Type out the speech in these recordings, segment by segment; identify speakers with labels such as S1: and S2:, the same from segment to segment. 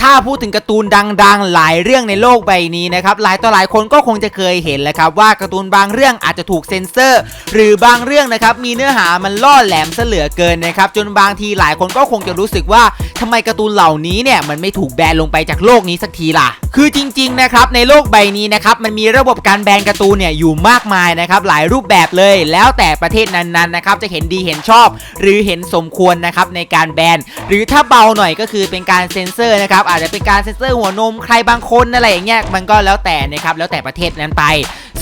S1: ถ้าพูดถึงการ์ตูนดังๆ หลายเรื่องในโลกใบนี้นะครับหลายต่อหลายคนก็คงจะเคยเห็นแหละครับว่าการ์ตูนบางเรื่องอาจจะถูกเซ็นเซอร์ หรือบางเรื่องนะครับมีเนื้อหามันล่อแหลมเสเหลือเกินนะครับจนบางทีหลายคนก็คงจะรู้สึกว่าทำไมการ์ตูนเหล่านี้เนี่ยมันไม่ถูกแบนลงไปจากโลกนี้สักทีล่ะ คือจริงๆนะครับในโลกใบนี้นะครับมันมีระบบการแบนการ์ตูนเนี่ยอยู่มากมายนะครับหลายรูปแบบเลย แล้วแต่ประเทศนั้นๆนะครับจะเห็นดีเห็นชอบ หรือเห็นสมควรนะครับในการแบนหรือถ้าเบาหน่อยก็คือเป็นการเซ็นเซอร์นะครับอาจจะเป็นการเซ็นเซอร์หัวนมใครบางคนอะไรอย่างเงี้ยมันก็แล้วแต่นะครับแล้วแต่ประเทศนั้นไป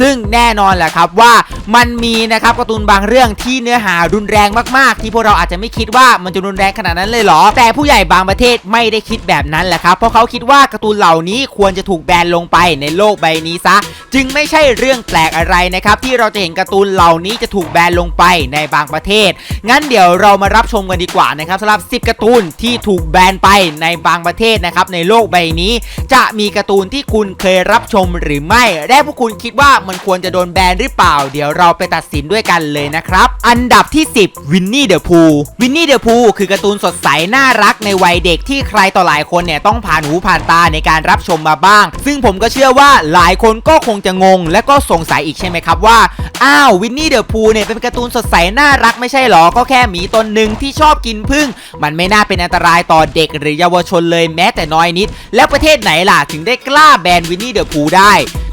S1: ซึ่งแน่นอนแหละครับว่ามันมีนะครับการ์ตูนบางเรื่องที่เนื้อหารุนแรงมากๆ ที่พวกเราอาจจะไม่คิดว่ามันจะรุนแรงขนาดนั้นเลยเหรอ แต่ผู้ใหญ่บางประเทศไม่ได้คิดแบบนั้นแหละครับเพราะเขาคิดว่าการ์ตูนเหล่านี้ควรจะถูกแบนลงไปในโลกใบนี้ซะ จึงไม่ใช่เรื่องแปลกอะไรนะครับที่เราจะเห็นการ์ตูนเหล่านี้จะถูกแบนลงไปในบางประเทศ งั้นเดี๋ยวเรามารับชมกันดีกว่านะครับสำหรับ 10การ์ตูนที่ถูกแบนไปในบางประเทศนะครับในโลกใบนี้ จะมีการ์ตูนที่คุณเคยรับชมหรือไม่และพวกคุณคิดว่ามันควรจะโดนแบนหรือเปล่า เดี๋ยวเราไปตัดสินด้วยกันเลยนะครับ อันดับที่ 10 วินนี่เดอะพูวินนี่เดอะพูคือการ์ตูนสดใสน่ารักในวัยเด็กที่ใครต่อหลายคนเนี่ยต้องผ่านหูผ่านตาในการรับชมมาบ้าง ซึ่งผมก็เชื่อว่าหลายคนก็คงจะงง และก็สงสัยอีกใช่ไหมครับว่าอ้าววินนี่เดอะพูเนี่ยเป็นการ์ตูนสดใสน่ารักไม่ใช่หรอก็แค่หมีตนหนึ่งที่ชอบกินผึ้งมันไม่น่าเป็นอันตรายต่อเด็กหรือเยาวชนเลยแม้แต่น้อยนิด แล้วประเทศไหนล่ะถึงได้กล้าแบนวินนี่เดอะพูได้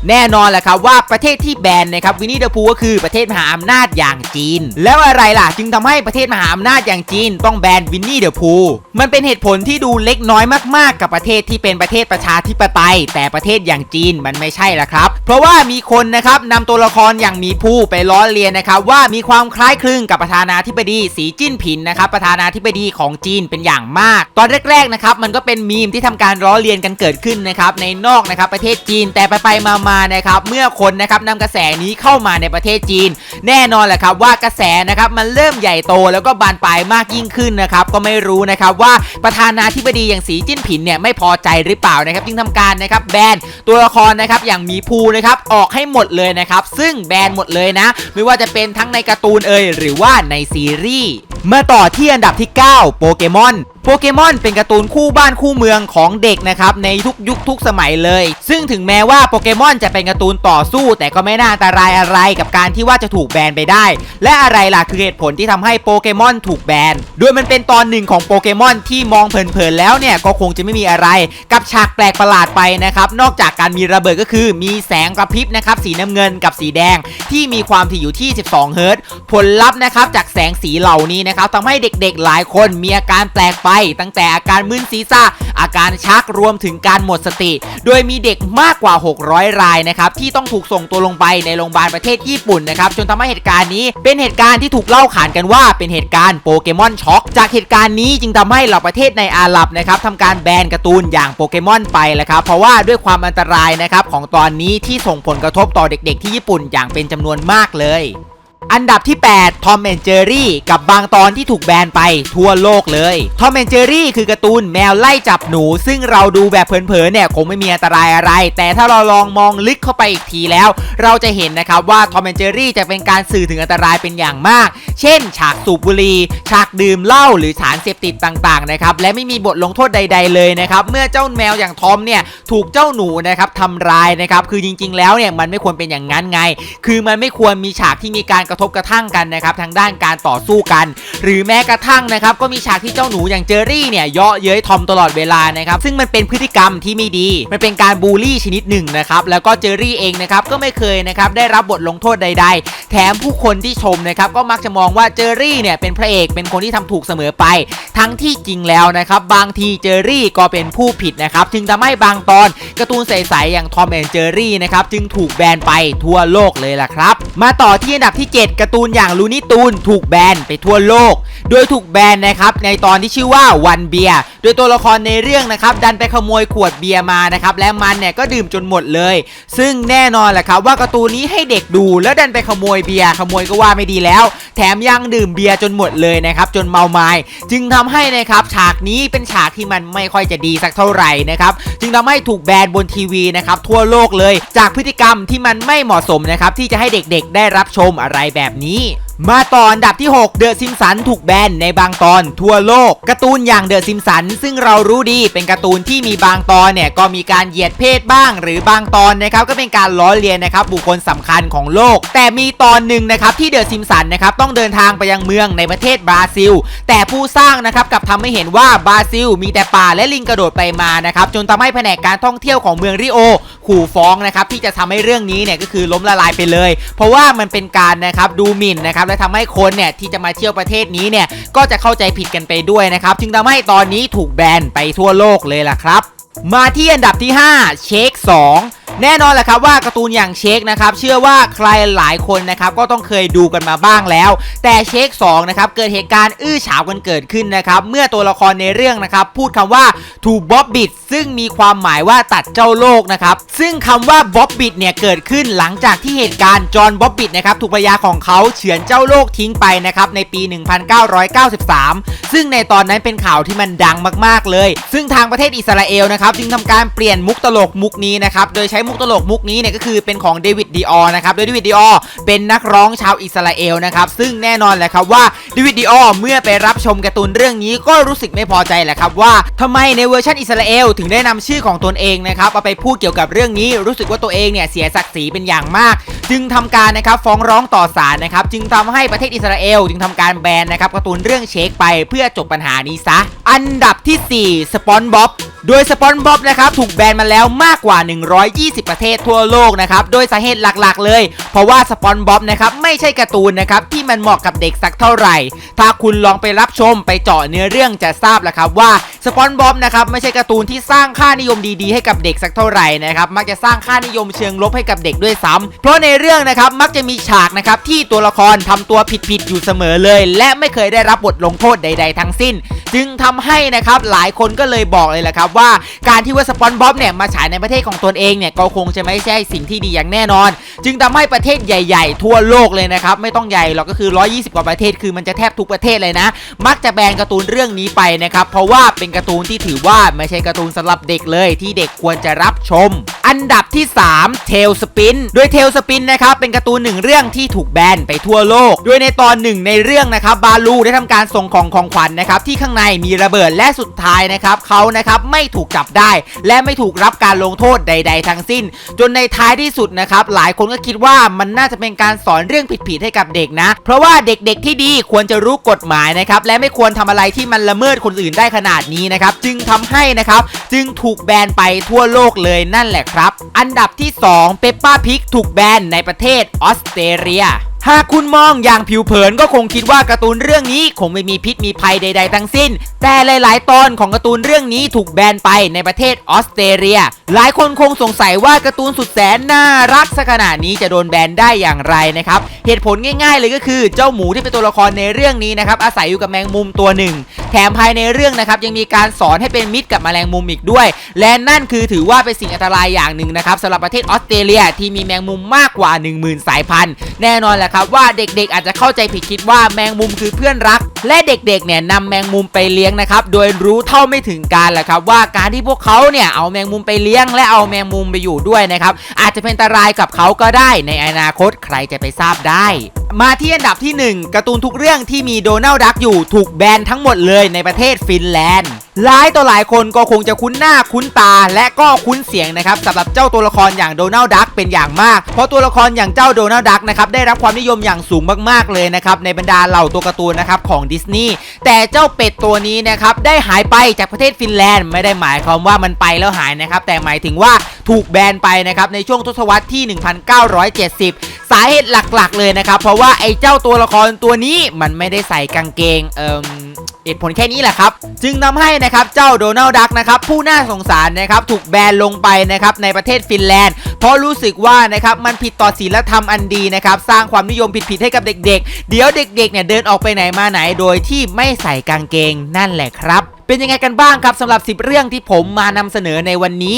S1: แน่นอนแหละครับว่าประเทศที่แบนนะครับวินนี่เดอะพูก็คือประเทศมหาอำนาจอย่างจีน แล้วอะไรล่ะ จึงทำให้ประเทศมหาอำนาจอย่างจีน ต้องแบนวินนี่เดอะพูมันเป็นเหตุผลที่ดูเล็กน้อยมากๆ กับประเทศที่เป็นประเทศประชาธิปไตย แต่ประเทศอย่างจีนมันไม่ใช่ละครับ เพราะว่ามีคนนะครับนำตัวละครอย่างมีภูไปล้อเลียนนะครับว่ามีความคล้ายคลึงกับประธานาธิบดีสีจิ้นผินนะครับประธานาธิบดีของจีนเป็นอย่างมาก ตอนแรกๆนะครับมันก็เป็นมีมที่ทำการล้อเลียนกันเกิดขึ้นนะครับในนอกนะครับประเทศจีนแต่ไปไปๆมานะครับเมื่อคนนะครับนำกระแสนี้เข้ามาในประเทศจีน แน่นอนแหละครับว่ากระแสนะครับมันเริ่มใหญ่โตแล้วก็บานปลายมากยิ่งขึ้นนะครับก็ไม่รู้นะครับว่าประธานาธิบดีอย่างสีจิ้นผินเนี่ยไม่พอใจหรือเปล่านะครับจึงทำการนะครับแบนตัวละครนะครับอย่างมีภูนะครับออกให้หมดเลยนะครับซึ่งแบนหมดเลยนะ ไม่ว่าจะเป็นทั้งในการ์ตูนเอ่ยหรือว่าในซีรีส์มาต่อที่อันดับที่ 9 โปเกมอน โปเกมอนเป็นการ์ตูนคู่บ้านคู่เมืองของเด็กนะครับในทุกยุคทุกสมัยเลย ซึ่งถึงแม้ว่าโปเกมอนจะเป็นการ์ตูนต่อสู้ แต่ก็ไม่น่าอันตรายอะไรกับการที่ว่าจะถูกแบนไปได้ และอะไรล่ะคือเหตุผลที่ทำให้โปเกมอนถูกแบนโดยมันเป็นตอนหนึ่งของโปเกมอนที่มองเผินๆแล้วเนี่ยก็คงจะไม่มีอะไร กับฉากแปลกประหลาดไปนะครับนอกจากการมีระเบิดก็คือ มีแสงกระพริบนะครับสีน้ำเงินกับสีแดง ที่มีความถี่อยู่ที่ 12 เฮิรตซ์ผลลัพธ์นะครับจากแสงสีเหล่านี้นะครับทำให้เด็กๆหลายคนมีอาการแปลกไปตั้งแต่อาการมึนศีรษะอาการชักรวมถึงการหมดสติ โดยมีเด็กมากกว่า 600 รายนะครับที่ต้องถูกส่งตัวลงไปในโรงพยาบาลประเทศญี่ปุ่นนะครับจนทำให้เหตุการณ์นี้เป็นเหตุการณ์ที่ถูกเล่าขานกันว่าเป็นเหตุการณ์โปเกมอนช็อกจากเหตุการณ์นี้จึงทำให้เหล่าประเทศในอาหรับนะครับทำการแบนการ์ตูนอย่างโปเกมอนไปแหละครับเพราะว่าด้วยความอันตรายนะครับของตอนนี้ที่ส่งผลกระทบต่อเด็ก ๆ ที่ญี่ปุ่นอย่างเป็นจำนวนมากเลย อันดับที่ 8 ทอมแอนเจอรี่ กับบางตอนที่ถูกแบนไปทั่วโลกเลย ทอมแอนเจอรี่คือการ์ตูนแมวไล่จับหนู ซึ่งเราดูแบบเผินๆเนี่ยคงไม่มีอันตรายอะไร แต่ถ้าเราลองมองลึกเข้าไปอีกทีแล้ว เราจะเห็นนะครับว่าทอมแอนเจอรี่จะเป็นการสื่อถึงอันตรายเป็นอย่างมาก เช่น ฉากสูบบุหรี่ ฉากดื่มเหล้าหรือสารเสพติดต่างๆนะครับ และไม่มีบทลงโทษใด ๆ เลยนะครับ เมื่อเจ้าแมวอย่างทอมเนี่ยถูกเจ้าหนูนะครับทำร้ายนะครับ คือจริง ๆ แล้วเนี่ยมันไม่ควรเป็นอย่างนั้นไง คือมันไม่ควรมีฉากที่มีการกระทบกระทั่งกันนะครับทางด้านการต่อสู้กัน หรือแม้กระทั่งนะครับก็มีฉากที่เจ้าหนูอย่างเจอรี่เนี่ยเยาะเย้ยทอมตลอดเวลานะครับซึ่งมันเป็นพฤติกรรมที่ไม่ดี มันเป็นการบูลลี่ชนิดหนึ่งนะครับแล้วก็เจอรี่เองนะครับก็ไม่เคยนะครับได้รับบทลงโทษใด ๆ แถมผู้คนที่ชมนะครับก็มักจะมองว่าเจอรี่เนี่ยเป็นพระเอกเป็นคนที่ทำถูกเสมอไป ทั้งที่จริงแล้วนะครับบางทีเจอรี่ก็เป็นผู้ผิดนะครับจึงทำให้บางตอนการ์ตูนใสๆอย่างทอมแอนเจอรี่นะครับจึงถูกแบนไปทั่วโลกเลยล่ะครับ มาต่อที่อันดับที่ 7การ์ตูนอย่างลูนี่ตูนถูกแบนไปทั่วโลก โดยถูกแบนนะครับในตอนที่ชื่อว่าวันเบียร์โดยตัวละครในเรื่องนะครับดันไปขโมยขวดเบียร์มานะครับและมันเนี่ยก็ดื่มจนหมดเลย ซึ่งแน่นอนแหละครับว่าการ์ตูนนี้ให้เด็กดูแล้วดันไปขโมยเบียร์ขโมยก็ว่าไม่ดีแล้ว แถมยังดื่มเบียร์จนหมดเลยนะครับจนเมาไม้จึงทำให้นะครับฉากนี้เป็นฉากที่มันไม่ค่อยจะดีสักเท่าไหร่นะครับจึงทำให้ถูกแบนบนทีวีนะครับทั่วโลกเลย จากพฤติกรรมที่มันไม่เหมาะสมนะครับที่จะให้เด็กๆได้รับชมอะไรแบบนี้ มาต่ออันดับที่ 6 เดอะซิมสันถูกแบนในบางตอนทั่วโลกการ์ตูนอย่างเดอะซิมสันซึ่งเรารู้ดีเป็นการ์ตูนที่มีบางตอนเนี่ยก็มีการเหยียดเพศบ้าง หรือบางตอนนะครับก็เป็นการล้อเลียนนะครับบุคคลสำคัญของโลก แต่มีตอนหนึ่งนะครับที่เดอะซิมสันนะครับต้องเดินทางไปยังเมืองในประเทศบราซิล แต่ผู้สร้างนะครับกลับทำให้เห็นว่าบราซิล มีแต่ป่าและลิงกระโดดไปมานะครับจนทำให้แผนกการท่องเที่ยวของเมืองริโอขู่ฟ้องนะครับที่จะทำให้เรื่องนี้เนี่ยก็คือล้มละลายไปเลย เพราะว่ามันเป็นการนะครับดูหมิ่นนะครับและทำให้คนเนี่ยที่จะมาเที่ยวประเทศนี้เนี่ยก็จะเข้าใจผิดกันไปด้วยนะครับจึงทำให้ตอนนี้ถูกแบนไปทั่วโลกเลยล่ะครับ มาที่อันดับที่ 5 เชค 2 แน่นอนแหละครับว่าการ์ตูนอย่างเชคนะครับเชื่อว่าใครหลายคนนะครับก็ต้องเคยดูกันมาบ้างแล้ว แต่เชค2นะครับเกิดเหตุการณ์อื้อฉาวกันเกิดขึ้นนะครับเมื่อตัวละครในเรื่องนะครับพูดคำว่า to bob bit ซึ่งมีความหมายว่าตัดเจ้าโลกนะครับซึ่งคำว่า bob bit เนี่ยเกิดขึ้นหลังจากที่เหตุการณ์จอห์นบ๊อบบิทนะครับถูกภรรยาของเขาเฉือนเจ้าโลกทิ้งไปนะครับในปี 1993 ซึ่งในตอนนั้นเป็นข่าวที่มันดังมากๆเลย ซึ่งทางประเทศอิสราเอลนะครับจึงทำการเปลี่ยนมุกตลกมุกนี้นะครับโดยใช้มุกตลกมุกนี้เนี่ยก็คือเป็นของเดวิดดีออนะครับโดยเดวิดดีออเป็นนักร้องชาวอิสราเอลนะครับซึ่งแน่นอนแหละครับว่าเดวิดดีออเมื่อไปรับชมการ์ตูนเรื่องนี้ก็รู้สึกไม่พอใจแหละครับว่าทำไมในเวอร์ชันอิสราเอลถึงได้นำชื่อของตนเองนะครับเอาไปพูดเกี่ยวกับเรื่องนี้รู้สึกว่าตัวเองเนี่ยเสียศักดิ์ศรีเป็นอย่างมาก จึงทำการนะครับฟ้องร้องต่อศาลนะครับจึงทำให้ประเทศอิสราเอล จึงทำการแบนนะครับการ์ตูนเรื่องเชคไปเพื่อจบปัญหานี้ซะ อันดับที่ 4 สปอนบ๊อบโดยสปอนบ๊อบนะครับถูกแบนมาแล้วมากกว่า 120 ประเทศทั่วโลกนะครับโดยสาเหตุหลักๆ เลย เพราะว่าสปอนบ๊อบนะครับไม่ใช่การ์ตูนนะครับที่มันเหมาะกับเด็กสักเท่าไหร่ ถ้าคุณลองไปรับชมไปเจาะเนื้อเรื่องจะทราบแล้วครับว่าสปอนบ๊อบนะครับไม่ใช่การ์ตูนที่สร้างค่านิยมดีๆ ให้กับเด็กสักเท่าไหร่นะครับมักจะสร้างค่านิยมเชิงลบให้กับเด็กด้วยซ้ำเพราะในเรื่องนะครับมักจะมีฉากนะครับที่ตัวละครทำตัวผิดๆอยู่เสมอเลย และไม่เคยได้รับบทลงโทษใด ๆ ทั้งสิ้น จึงทำให้นะครับหลายคนก็เลยบอกเลยแหละครับว่าการที่ว่าสปอนบ๊อบเนี่ยมาฉายในประเทศของตนเองเนี่ยก็คงจะไม่ใช่สิ่งที่ดีอย่างแน่นอน จึงทำให้ประเทศใหญ่ๆ ทั่วโลกเลยนะครับไม่ต้องใหญ่หรอกก็คือ 120 กว่าประเทศคือมันจะแทบทุกประเทศเลยนะ มักจะแบนการ์ตูนเรื่องนี้ไปนะครับเพราะว่าเป็นการ์ตูนที่ถือว่าไม่ใช่การ์ตูนสำหรับเด็กเลย ที่เด็กควรจะรับชม อันดับที่ 3 Tail Spin โดย Tail Spin นะครับเป็นการ์ตูนหนึ่งเรื่องที่ถูกแบนไปทั่วโลกโดยในตอนหนึ่งในเรื่องนะครับบาลูได้ทำการส่งของของขวัญนะครับที่ข้างในมีระเบิดและสุดท้ายนะครับเขานะครับไม่ถูกจับได้ และไม่ถูกรับการลงโทษใด ๆ ทั้งสิ้น จนในท้ายที่สุดนะครับหลายคนก็คิดว่ามันน่าจะเป็นการสอนเรื่องผิดๆให้กับเด็กนะ เพราะว่าเด็กๆที่ดีควรจะรู้กฎหมายนะครับและไม่ควรทำอะไรที่มันละเมิดคนอื่นได้ขนาดนี้นะครับจึงทำให้นะครับจึงถูกแบนไปทั่วโลกเลยนั่นแหละครับ อันดับที่ 2 เปปป้าพิกถูกแบนในในประเทศออสเตรเลีย หากคุณมองอย่างผิวเผินก็คงคิดว่าการ์ตูนเรื่องนี้คงไม่มีพิษมีภัยใด ๆ ทั้งสิ้น แต่หลาย ๆ ตอนของการ์ตูนเรื่องนี้ถูกแบนไปในประเทศออสเตรเลีย หลายคนคงสงสัยว่าการ์ตูนสุดแสนน่ารักสักขนาดนี้จะโดนแบนได้อย่างไรนะครับ เหตุผลง่าย ๆ เลยก็คือเจ้าหมูที่เป็นตัวละครในเรื่องนี้นะครับอาศัยอยู่กับแมงมุมตัวหนึ่ง แถมภายในเรื่องนะครับยังมีการสอนให้เป็นมิตรกับแมลงมุมอีกด้วย และนั่นคือถือว่าเป็นสิ่งอันตรายอย่างหนึ่งนะครับสำหรับประเทศออสเตรเลียที่มีแมงมุมมากกว่า 10,000 สายพันธุ์แน่นอนแหละครับว่าเด็กๆ อาจจะเข้าใจผิดคิดว่าแมงมุมคือเพื่อนรัก และเด็กๆเนี่ยนำแมงมุมไปเลี้ยงนะครับโดยรู้เท่าไม่ถึงการแหละครับว่าการที่พวกเขาเนี่ยเอาแมงมุมไปเลี้ยง และเอาแมงมุมไปอยู่ด้วยนะครับอาจจะเป็นอันตรายกับเขาก็ได้ในอนาคตใครจะไปทราบได้มาที่อันดับที่ 1การ์ตูนทุกเรื่องที่มีโดนัลด์ดักอยู่ถูกแบนทั้งหมดเลยในประเทศฟินแลนด์ หลายต่อหลายคนก็คงจะคุ้นหน้าคุ้นตา และก็คุ้นเสียงนะครับสำหรับเจ้าตัวละครอย่างโดนัลด์ดักเป็นอย่างมาก เพราะตัวละครอย่างเจ้าโดนัลด์ดักนะครับได้รับความนิยมอย่างสูงมากๆเลยนะครับในบรรดาเหล่าตัวการ์ตูนนะครับของดิสนีย์แต่เจ้าเป็ดตัวนี้นะครับได้หายไปจากประเทศฟินแลนด์ไม่ได้หมายความว่ามันไปแล้วหายนะครับแต่หมายถึงว่าถูกแบนไปนะครับในช่วงทศวรรษที่ 1970 สาเหตุหลักๆ เลยนะครับเพราะว่าไอ้เจ้าตัวละครตัวนี้มันไม่ได้ใส่กางเกงเอ่ม เหตุผลแค่นี้แหละครับ จึงทำให้นะครับเจ้าโดนัลด์ดักนะครับผู้น่าสงสารนะครับถูกแบนลงไปนะครับในประเทศฟินแลนด์ เพราะรู้สึกว่านะครับมันผิดต่อศีลธรรมอันดีนะครับสร้างความนิยมผิดๆให้กับเด็ก ๆ เดี๋ยวเด็กๆเนี่ยเดินออกไปไหนมาไหนโดยที่ไม่ใส่กางเกงนั่นแหละครับ เป็นยังไงกันบ้างครับสำหรับ 10 เรื่องที่ผมมานำเสนอในวันนี้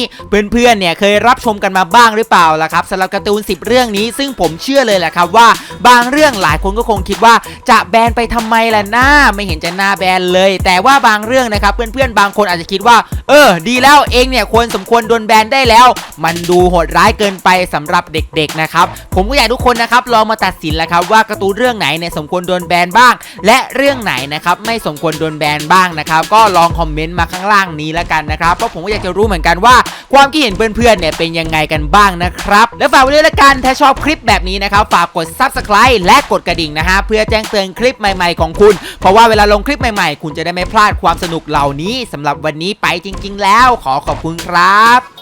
S1: เพื่อนๆเนี่ยเคยรับชมกันมาบ้างหรือเปล่าล่ะครับสำหรับการ์ตูน 10 เรื่องนี้ซึ่งผมเชื่อเลยแหละครับว่า บางเรื่องหลายคนก็คงคิดว่าจะแบนไปทำไมล่ะหน้าไม่เห็นจะหน้าแบนเลย แต่ว่าบางเรื่องนะครับเพื่อนๆบางคนอาจจะคิดว่า เออ ดีแล้วเองเนี่ยควรสมควรโดนแบนได้แล้ว มันดูโหดร้ายเกินไปสำหรับเด็กๆนะครับผมก็อยากทุกคนนะครับลองมาตัดสินแหละครับว่าการ์ตูนเรื่องไหนเนี่ยสมควรโดนแบนบ้าง และเรื่องไหนนะครับไม่สมควรโดนแบนบ้างนะครับก็ลองคอมเมนต์มาข้างล่างนี้แล้วกันนะครับเพราะผมก็อยากจะรู้เหมือนกันว่า ความคิดเห็นเพื่อนๆเนี่ยเป็นยังไงกันบ้างนะครับแล้วฝากไว้ด้วยละกันถ้าชอบคลิปแบบนี้นะครับฝากกด subscribe และกดกระดิ่งนะฮะเพื่อแจ้งเตือนคลิปใหม่ๆของคุณ เพราะว่าเวลาลงคลิปใหม่ๆ คุณจะได้ไม่พลาดความสนุกเหล่านี้สำหรับวันนี้ไปจริง ๆ แล้วขอขอบคุณครับ